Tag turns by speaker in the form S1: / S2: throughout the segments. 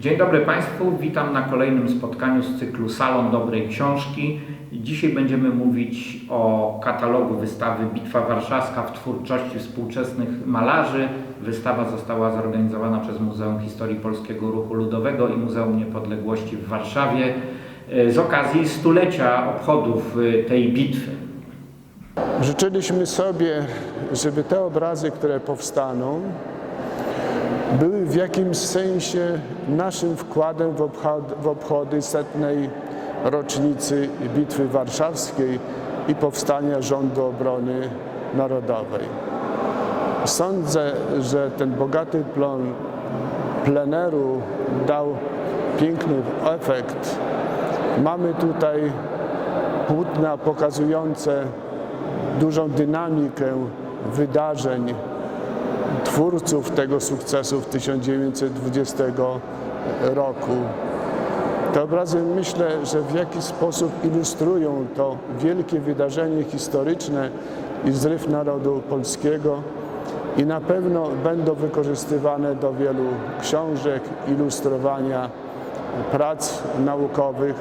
S1: Dzień dobry Państwu, witam na kolejnym spotkaniu z cyklu Salon Dobrej Książki. Dzisiaj będziemy mówić o katalogu wystawy Bitwa Warszawska w twórczości współczesnych malarzy. Wystawa została zorganizowana przez Muzeum Historii Polskiego Ruchu Ludowego i Muzeum Niepodległości w Warszawie e, z okazji stulecia obchodów e, tej bitwy.
S2: Życzyliśmy sobie, żeby te obrazy, które powstaną, były w jakimś sensie naszym wkładem w obchody, w obchody setnej rocznicy Bitwy Warszawskiej i powstania Rządu Obrony Narodowej. Sądzę, że ten bogaty plon pleneru dał piękny efekt. Mamy tutaj płótna pokazujące dużą dynamikę wydarzeń, twórców tego sukcesu w 1920 roku. Te obrazy myślę, że w jakiś sposób ilustrują to wielkie wydarzenie historyczne i zryw narodu polskiego i na pewno będą wykorzystywane do wielu książek, ilustrowania prac naukowych.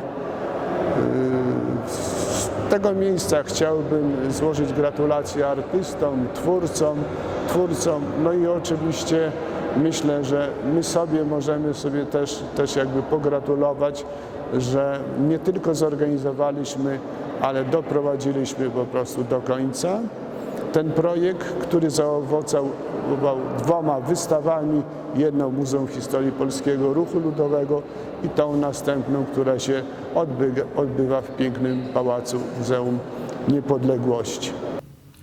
S2: Z tego miejsca chciałbym złożyć gratulacje artystom, twórcom, twórcom, no i oczywiście myślę, że my sobie możemy sobie też, też jakby pogratulować, że nie tylko zorganizowaliśmy, ale doprowadziliśmy po prostu do końca ten projekt, który zaowocował dwoma wystawami, jedną Muzeum Historii Polskiego Ruchu Ludowego i tą następną, która się odbywa, odbywa w pięknym pałacu Muzeum Niepodległości.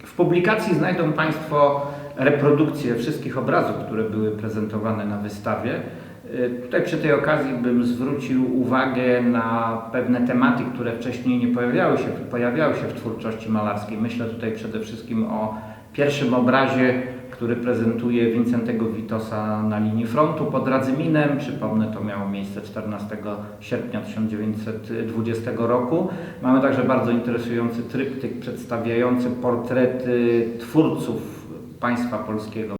S1: W publikacji znajdą Państwo reprodukcje wszystkich obrazów, które były prezentowane na wystawie. Y, Tutaj przy tej okazji bym zwrócił uwagę na pewne tematy, które wcześniej nie pojawiały się, pojawiały się w twórczości malarskiej. Myślę tutaj przede wszystkim o pierwszym obrazie, który prezentuje Wincentego Witosa na linii frontu pod Radzyminem. Przypomnę, to miało miejsce 14 sierpnia 1920 roku. Mamy także bardzo interesujący tryptyk przedstawiający portrety twórców państwa polskiego.